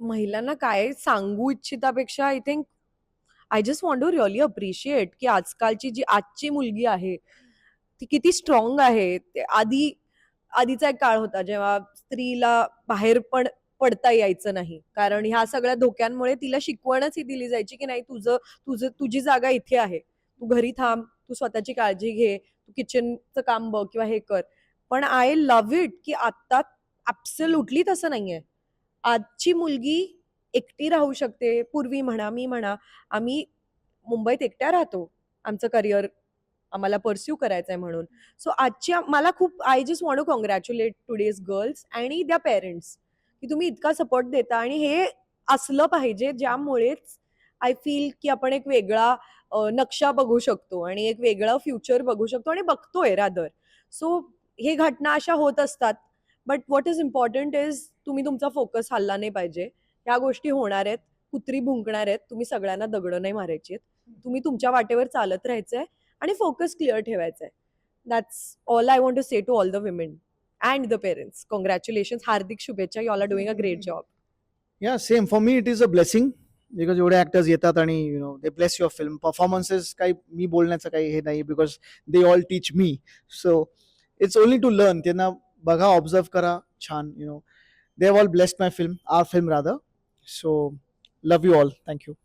महिलांना काय सांगू इच्छितापेक्षा I think I just want to really appreciate की आजकालची जी आजची मुलगी आहे ती किती स्ट्रॉंग आहे. ते आधी आधीचा एक काळ होता जेव्हा स्त्रीला बाहेर पण पडता यायचं नाही. कारण ह्या सगळ्या धोक्यांमुळे तिला शिकवणच ही दिली जायची की नाही तुझं तुझं तुझी जागा इथे आहे. तू घरी थांब तू स्वतःची काळजी घे तू किचनचं काम बघ किंवा हे कर. पण आय लव्ह इट की आता ऍब्सल्युटली तसं नाहीये. आजची मुलगी एकटी राहू शकते पूर्वी म्हणा मी म्हणा आम्ही मुंबईत एकट्या राहतो. आमचं करिअर आम्हाला परस्यू करायचं आहे म्हणून. सो आजची मला खूप I just want to congratulate today's girls आणि द्या पेरेंट्स की तुम्ही इतका सपोर्ट देता आणि हे असलं पाहिजे ज्यामुळेच आय फील की आपण एक वेगळा नक्षा बघू शकतो आणि एक वेगळं फ्युचर बघू शकतो आणि बघतोय रादर सो हे घटना अशा होत असतात. But what is important is तुम्ही तुमचा फोकस हल्ला नाही पाहिजे. ह्या गोष्टी होणार आहेत. कुत्री भुंकणार आहेत. तुम्ही सगळ्यांना दगडं नाही मारायची आहेत. तुम्ही तुमच्या वाटेवर चालत राहायचंय आणि फोकस क्लिअर ठेवायचा आहे that's all I want to say to all the women and the parents congratulation हार्दिक शुभेच्छा. You all are doing a great job या same for me it is a blessing because एवढे actors येतात आणि you know they bless your film performances काही मी बोलण्याचं काही हे नाही because they all teach me so it's only to learn त्यांना बघा ऑब्झर्व करा. छान you know they've all blessed my film, our film rather. So, love you all. Thank you.